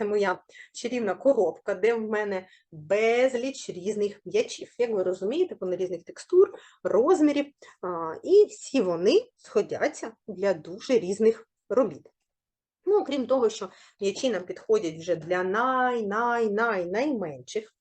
це моя чарівна коробка, де в мене безліч різних м'ячів. Як ви розумієте, вони різних текстур, розмірів, і всі вони сходяться для дуже різних робіт. Ну, окрім того, що м'ячі нам підходять вже для най-най-най найменших.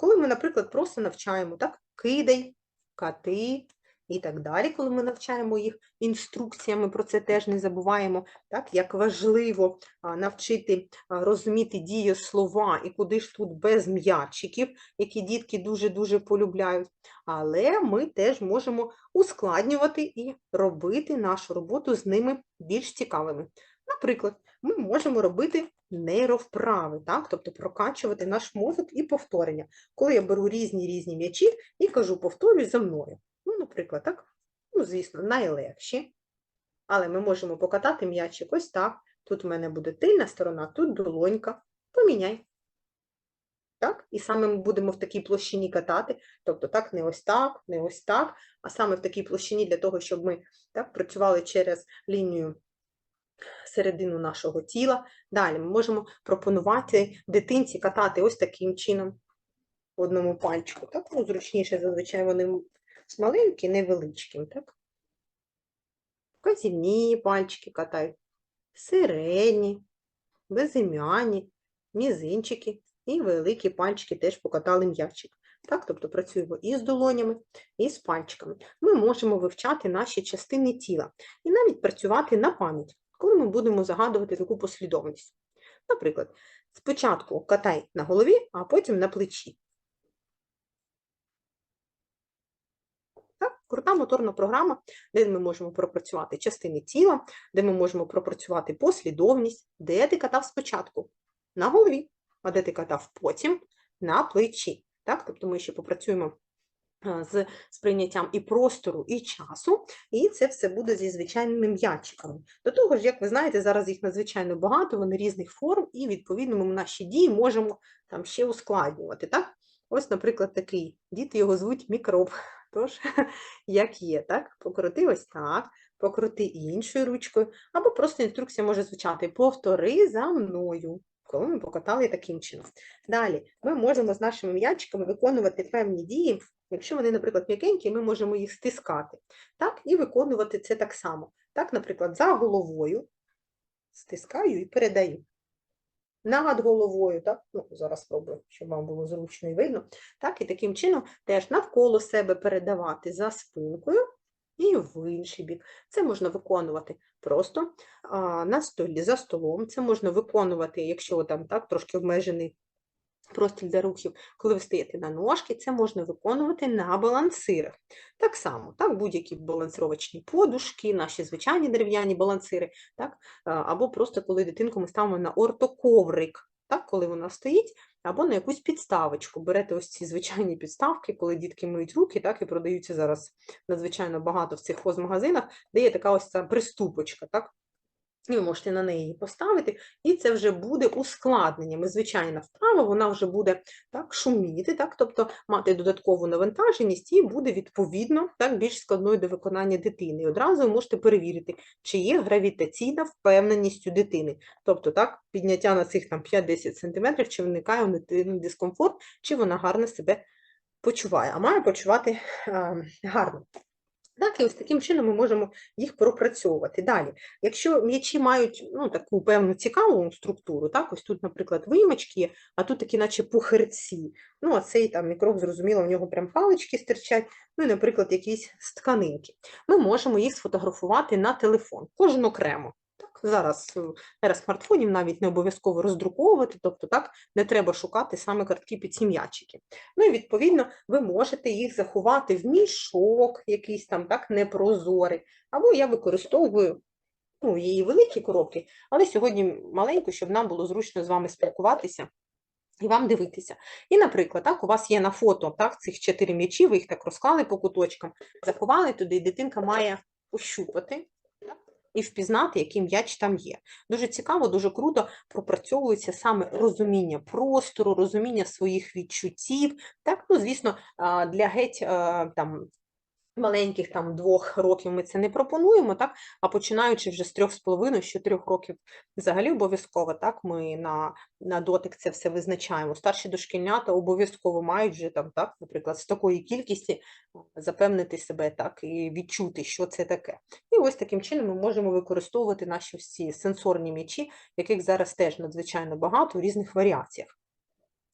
Коли ми, наприклад, просто навчаємо так, кидай, кати і так далі, коли ми навчаємо їх інструкціями, про це теж не забуваємо, так, як важливо навчити розуміти дієслова і куди ж тут без м'ячиків, які дітки дуже-дуже полюбляють. Але ми теж можемо ускладнювати і робити нашу роботу з ними більш цікавими. Наприклад, ми можемо робити нейровправи, так? тобто прокачувати наш мозок і повторення. Коли я беру різні різні м'ячі і кажу, повторюй за мною. Наприклад, так? Ну, звісно, найлегші. Але ми можемо покатати м'ячик ось так. Тут в мене буде тильна сторона, тут долонька. Поміняй. Так? І саме ми будемо в такій площині катати. Тобто так, не ось так, не ось так, а саме в такій площині для того, щоб ми так, працювали через лінію середину нашого тіла. Далі ми можемо пропонувати дитинці катати ось таким чином в одному пальчику. Так? Ну, зручніше, зазвичай вони маленькі, невеличкі. Так? Вказівні пальчики катають, середні, безім'яні, мізинчики і великі пальчики теж покатали м'ячик. Так, тобто працюємо і з долонями, і з пальчиками. Ми можемо вивчати наші частини тіла і навіть працювати на пам'ять, коли ми будемо загадувати таку послідовність. Наприклад, спочатку катай на голові, а потім на плечі. Так, крута моторна програма, де ми можемо пропрацювати частини тіла, де ми можемо пропрацювати послідовність, де ти катав спочатку на голові, а де ти катав потім на плечі. Так? Тобто ми ще попрацюємо з сприйняттям і простору, і часу, і це все буде зі звичайними м'ячиками. До того ж, як ви знаєте, зараз їх надзвичайно багато, вони різних форм, і відповідно ми наші дії можемо там ще ускладнювати. Так? Ось, наприклад, такий діти його звуть мікроб. Тож, як є, так? Покрути ось так, покрути іншою ручкою, або просто інструкція може звучати повтори за мною коли ми покатали таким чином. Далі ми можемо з нашими м'ячиками виконувати певні дії. Якщо вони, наприклад, м'якенькі, ми можемо їх стискати. Так, і виконувати це так само. Так, наприклад, за головою стискаю і передаю. Над головою, так, ну, зараз спробую, щоб вам було зручно і видно. Так, і таким чином теж навколо себе передавати за спинкою і в інший бік. Це можна виконувати просто а, на столі, за столом. Це можна виконувати, якщо там так трошки обмежений простір для рухів, коли ви стоїте на ножки, це можна виконувати на балансирах. Так само, так, будь-які балансировочні подушки, наші звичайні дерев'яні балансири, так, або просто коли дитинку ми ставимо на ортоковрик, так, коли вона стоїть, або на якусь підставочку. Берете ось ці звичайні підставки, коли дітки миють руки, так, і продаються зараз надзвичайно багато в цих хозмагазинах, де є така ось ця приступочка, так, і ви можете на неї поставити, і це вже буде ускладненням. І звичайна вправа, вона вже буде так, шуміти, так, тобто мати додаткову навантаженість і буде відповідно так, більш складною до виконання дитини. І одразу ви можете перевірити, чи є гравітаційна впевненість у дитини. Тобто так, підняття на цих там 5-10 см, чи виникає у дитини дискомфорт, чи вона гарно себе почуває, а має почувати а, гарно. Так, і ось таким чином ми можемо їх пропрацьовувати. Далі, якщо м'ячі мають ну, таку певну цікаву структуру, так, ось тут, наприклад, вимочки а тут такі, наче пухирці. Ну, а цей там мікроб, зрозуміло, в нього прям палички стирчать, ну і, наприклад, якісь тканинки. Ми можемо їх сфотографувати на телефон, кожен окремо. Зараз ера смартфонів навіть не обов'язково роздруковувати, тобто так не треба шукати саме картки під ці м'ячики. Ну і відповідно ви можете їх заховати в мішок, якийсь там так непрозорий. Або я використовую ну, її великі коробки, але сьогодні маленьку, щоб нам було зручно з вами спілкуватися. І вам дивитися. І, наприклад, так, у вас є на фото так, цих чотири м'ячі, ви їх так розклали по куточкам, заховали туди, і дитинка має ощупати і впізнати, який м'яч там є. Дуже цікаво, дуже круто пропрацьовується саме розуміння простору, розуміння своїх відчуттів. Так, ну, звісно, для геть там. Маленьких там двох років ми це не пропонуємо, так? А починаючи вже з трьох з половиною, з чотирьох років взагалі обов'язково, так, ми на, на дотик це все визначаємо. Старші дошкільнята обов'язково мають вже там, так, наприклад, з такої кількості запевнити себе так і відчути, що це таке. І ось таким чином ми можемо використовувати наші всі сенсорні м'ячі, яких зараз теж надзвичайно багато в різних варіаціях.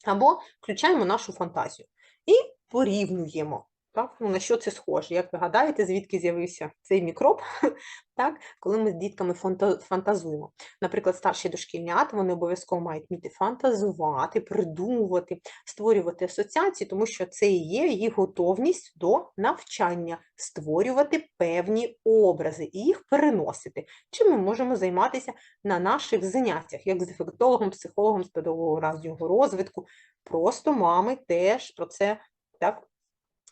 Або включаємо нашу фантазію і порівнюємо. Так? Ну, на що це схоже? Як ви гадаєте, звідки з'явився цей мікроб, так? коли ми з дітками фантазуємо? Наприклад, старші дошкільнята, вони обов'язково мають вміти фантазувати, придумувати, створювати асоціації, тому що це і є їх готовність до навчання, створювати певні образи і їх переносити. Чим ми можемо займатися на наших заняттях, як з дефектологом, психологом, з педагогом разного розвитку. Просто мами теж про це так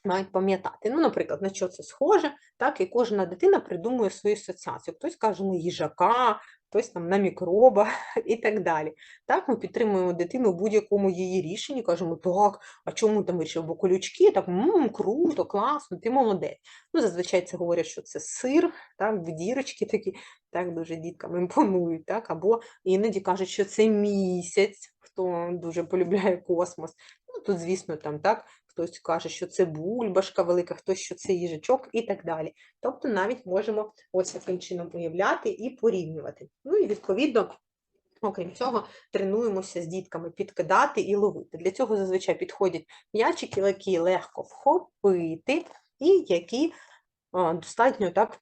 мають пам'ятати. Ну, наприклад, на що це схоже, так, і кожна дитина придумує свою асоціацію. Хтось каже на їжака, хтось там на мікроба і так далі. Так, ми підтримуємо дитину в будь-якому її рішенні, кажемо, так, а чому там вирішив? Бо колючки, так, м, круто, класно, ти молодець. Ну, зазвичай це говорять, що це сир, так, в дірочки такі, так, дуже діткам імпонують, так, або іноді кажуть, що це місяць, хто дуже полюбляє космос. Ну, тут, звісно, там, так, хтось каже, що це бульбашка велика, хтось, що це їжачок і так далі. Тобто навіть можемо ось таким чином уявляти і порівнювати. Ну і відповідно. Окрім цього, тренуємося з дітками підкидати і ловити. Для цього зазвичай підходять м'ячики, які легко вхопити, і які достатньо так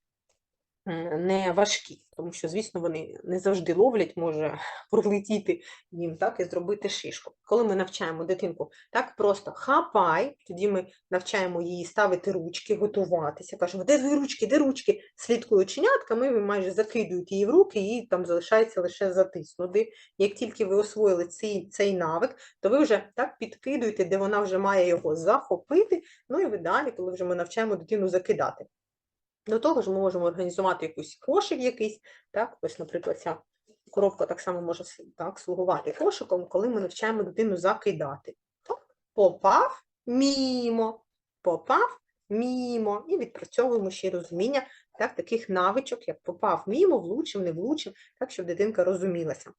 не важкі, тому що, звісно, вони не завжди ловлять, може пролетіти їм так і зробити шишку. Коли ми навчаємо дитинку так просто хапай, тоді ми навчаємо її ставити ручки, готуватися. Кажемо, де твої ручки, де ручки? Слідкує оченятками, ви майже закидують її в руки, і там залишається лише затиснути. Як тільки ви освоїли цей, цей навик, то ви вже так підкидуєте, де вона вже має його захопити. Ну і ви далі, коли вже ми навчаємо дитину закидати. До того ж, ми можемо організувати якийсь кошик якийсь, так, ось, наприклад, ця коробка так само може так, слугувати кошиком, коли ми навчаємо дитину закидати. Так, попав мімо, попав мімо. І відпрацьовуємо ще розуміння так, таких навичок, як попав мімо, влучив, не влучив, так, щоб дитинка розумілася.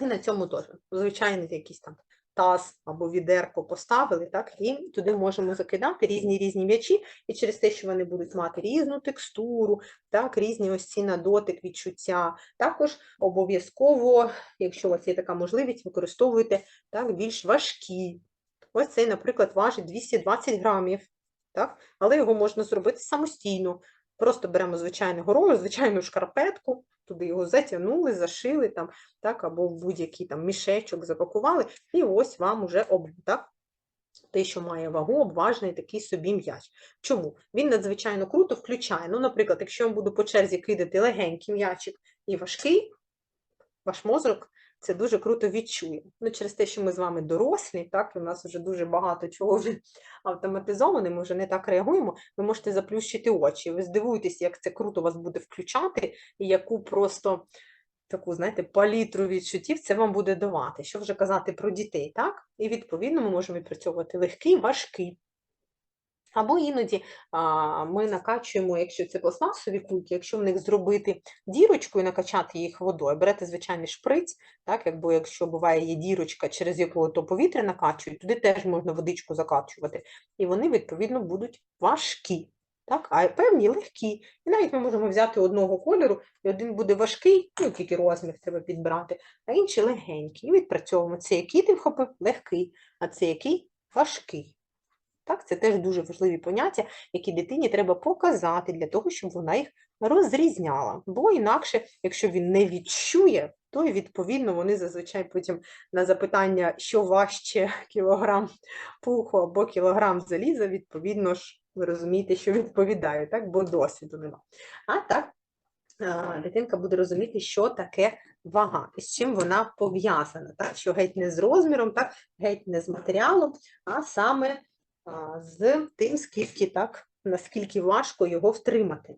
І на цьому теж звичайний якийсь там таз або відерко поставили, так, і туди можемо закидати різні різні м'ячі, і через те, що вони будуть мати різну текстуру, так, різні ось ці на дотик відчуття. Також обов'язково, якщо у вас є така можливість, використовуйте так, більш важкі. Ось цей, наприклад, важить 220 грамів, так, але його можна зробити самостійно. Просто беремо звичайну горою, звичайну шкарпетку, туди його затягнули, зашили там, так, або в будь-який там мішечок запакували, і ось вам уже об, так, те, що має вагу, обважний такий собі м'яч. Чому? Він надзвичайно круто включає. Ну, наприклад, якщо я буду по черзі кидати легенький м'ячик і важкий, ваш мозок це дуже круто відчує. Ну, через те, що ми з вами дорослі, так, і у нас вже дуже багато чого вже автоматизоване, ми вже не так реагуємо, ви можете заплющити очі. Ви здивуєтесь, як це круто вас буде включати, і яку просто таку, знаєте, палітру відчуттів це вам буде давати. Що вже казати про дітей, так? І відповідно ми можемо відпрацьовувати легкий, важкий. Або іноді а, ми накачуємо, якщо це пластмасові кульки, якщо в них зробити дірочку і накачати їх водою, берете звичайний шприць, так, якби якщо буває є дірочка, через яку то повітря накачують, туди теж можна водичку закачувати, і вони, відповідно, будуть важкі. Так, а певні легкі. І навіть ми можемо взяти одного кольору, і один буде важкий, ну тільки розмір треба підбирати, а інший легенький. І відпрацьовуємо. Це який ти вхопив легкий, а це який важкий. Так, це теж дуже важливі поняття, які дитині треба показати для того, щоб вона їх розрізняла. Бо інакше, якщо він не відчує, то відповідно вони зазвичай потім на запитання, що важче кілограм пуху або кілограм заліза, відповідно ж, ви розумієте, що відповідає, так? бо досвіду нема. А так, дитинка буде розуміти, що таке вага, і з чим вона пов'язана, так? що геть не з розміром, так? геть не з матеріалом, а саме з тим, скільки так, наскільки важко його втримати.